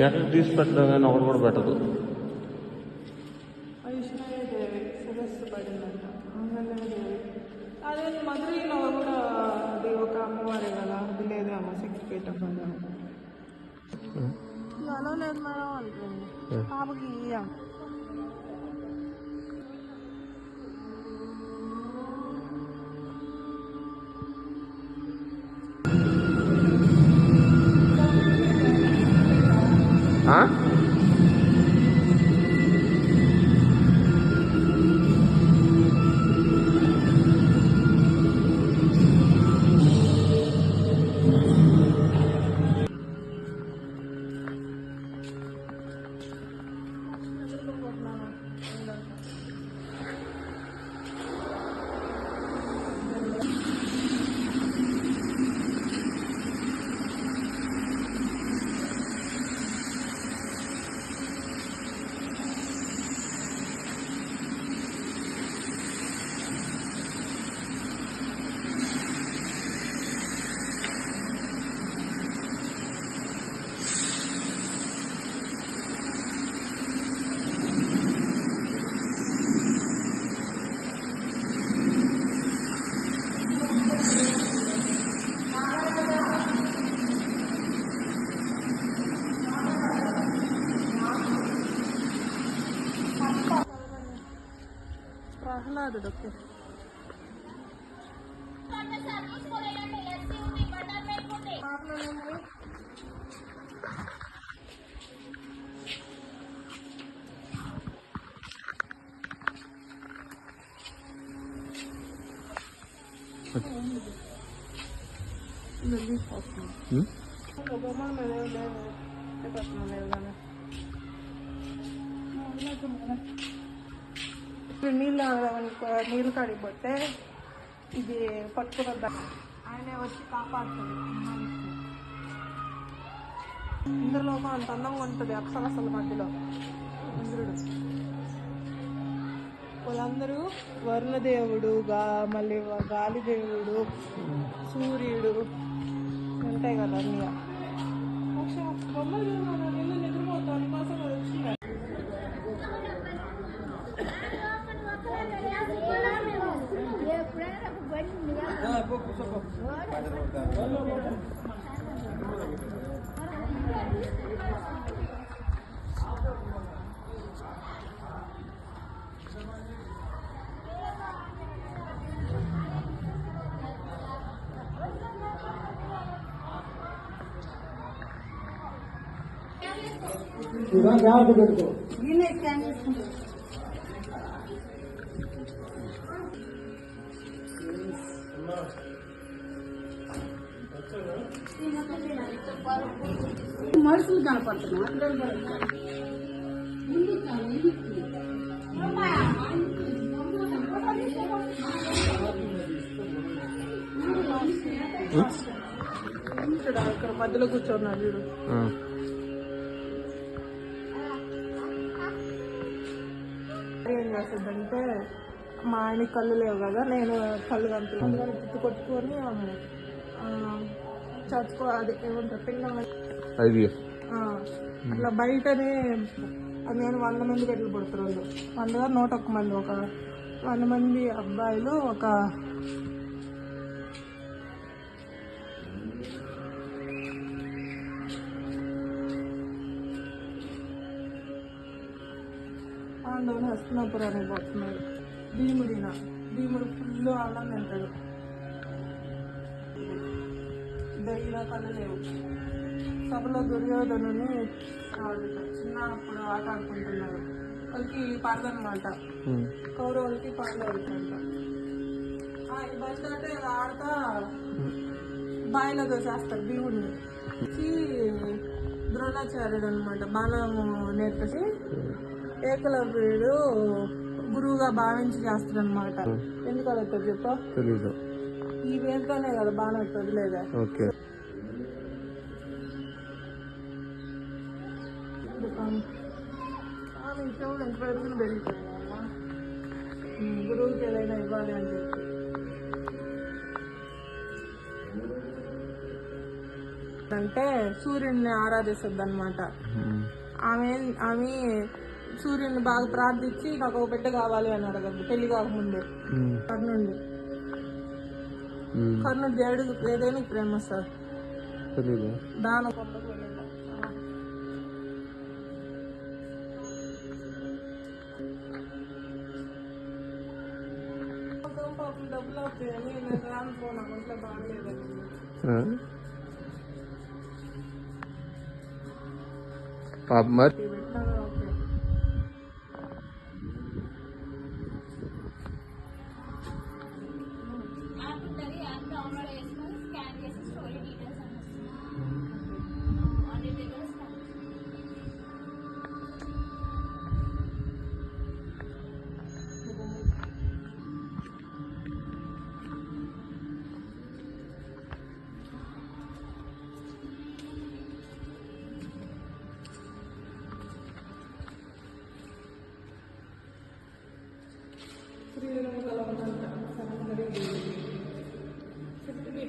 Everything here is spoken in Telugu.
ఎక్కడ తీసి పెట్టడం కానీ ఒకటి కూడా పెట్టదు. వైష్ణవీదేవి శిరస్సు పడిందంట. అదే మధురైలో కూడా అది ఒక అమ్మవారే కదా అది లేదేమో శక్తిపీఠం కదా అలా లేదు మేడం అంటుంది పాపకి ఇయ్యం ఆ? ప్రహ్లాదుడు ఓకే ఉం? బొమ్మల ఇప్పుడు నీళ్ళు నీళ్ళు కాడిపోతే ఇది పట్టుకున్న ఆయన వచ్చి కాపాడుతుంది ఇందులో అంత అందంగా ఉంటుంది అప్సరసల మధ్యలో. ఇంద్రుడు. వాళ్ళందరూ వరుణదేవుడు గా మళ్ళీ గాలిదేవుడు సూర్యుడు ఉంటాయి కదా అన్నీ బొమ్మలు నిద్రపోతాను. మనుషులు కనపడుతున్నాం చూడు ఇక్కడ మధ్యలో కూర్చున్నాడు చూడు ఆ. ఏం చేస్తుందంటే మా ఆయన కళ్ళు లేవు కదా నేను కళ్ళు కంపి అందుకని జుట్టు కొట్టుకొని చచ్చుకో అది ఏమంటారు ఆ, అట్లా బయటనే నేను వంద మంది పెట్టులు పుడతారు వాళ్ళు వందగా నూట ఒక్క మంది ఒక వంద మంది అబ్బాయిలు ఒక పాండవులు హస్తినాపురానికి పోతున్నారు. భీముడిన. భీముడు ఫుల్ తింటాడు. దయ్య కళ్ళు లేవు. సభలో దుర్యోధనుని ఆడుతారు చిన్నప్పుడు ఆట ఆడుకుంటున్నారు వాళ్ళకి పడదనమాట. కౌరవులకి పాడలేదంట బస్ అంటే ఆడతా బాయిలో దోసేస్తారు భీముడిని. ద్రోణాచార్యుడు అనమాట బాణము నేర్పేసి ఏకలవ్యుడు తప్పుగా భావించి చేస్తారు అనమాట ఎందుకు అలా చెప్పా? తెలీదు. ఈ వేరుతోనే కదా బాగా వదిలేదా. ఓకే. గురువుకి ఏదైనా ఇవ్వాలి అని చెప్పి. అంటే సూర్యుడిని ఆరాధిస్తుంది అనమాట ఆమె ఆమె సూర్యుని బాగా ప్రార్థించి నాకు ఒక బిడ్డ కావాలి అని అడగద్దు. పెళ్ళి కాకముందే. కర్ణుడిని. కర్ణుడు దేవుడు ఏదైనా ప్రేమ సార్. దాన డబ్బులు అవుతాయని నేను రాను? పాప మరి?